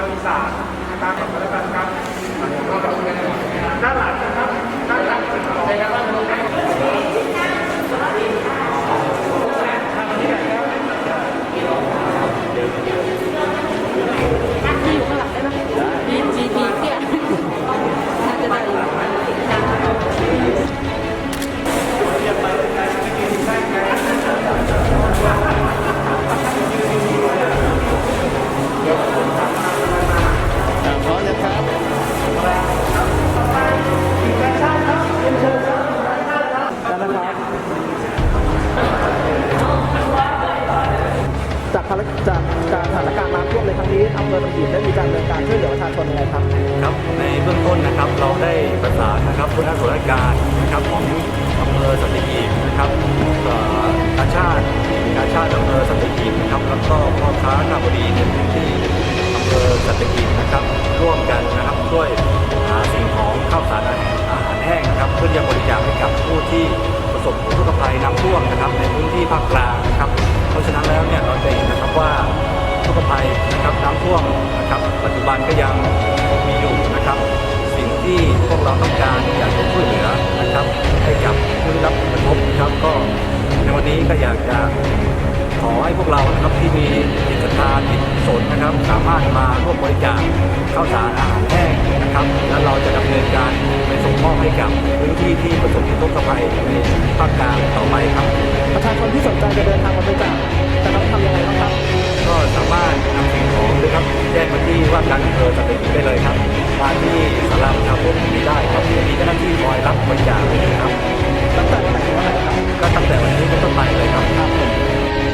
ทางอีสานตามแบบรัฐบาลครับ จากการสถานการณ์น้ำท่วมในครั้งนี้อำเภอตะกีบได้มีการดำเนินการช่วยเหลือประชาชนยังไงครับ ครับในเบื้องต้นนะครับเราได้ประสานนะครับผู้นักส่วนราชการนะครับของอำเภอสัตหีบนะครับกาชาติกาชาติอำเภอสัตหีบนะครับแล้วก็พ่อค้าข้าวดีในพื้นที่อำเภอสัตหีบนะครับ ร่วมกันนะครับช่วยหาสิ่งของข้าวสารอาหารอาหารแห้งนะครับ เพื่อจะบริจาคให้กับผู้ที่ประสบอุทกภัยน้ำท่วมนะครับในพื้นที่ภาคกลาง ทุกภัยนะครับน้ำท่วมนะครับปัจจุบันก็ยังมีอยู่นะครับ สิ่งที่พวกเราต้องการอยากจะช่วยเหลือนะครับ ให้กับผู้ได้รับผลกระทบนะครับก็ในวันนี้ก็อยากจะขอให้พวกเรานะครับที่มีจิตศรัทธาจิตสนนะครับ สามารถมาร่วมบริจาคข้าวสารอาหารแห้งนะครับ แล้วเราจะดำเนินการไปส่งมอบให้กับพื้นที่ที่ประสบอุทกภัยในภาคกลางต่อไปครับประชาชนที่ส ประจำ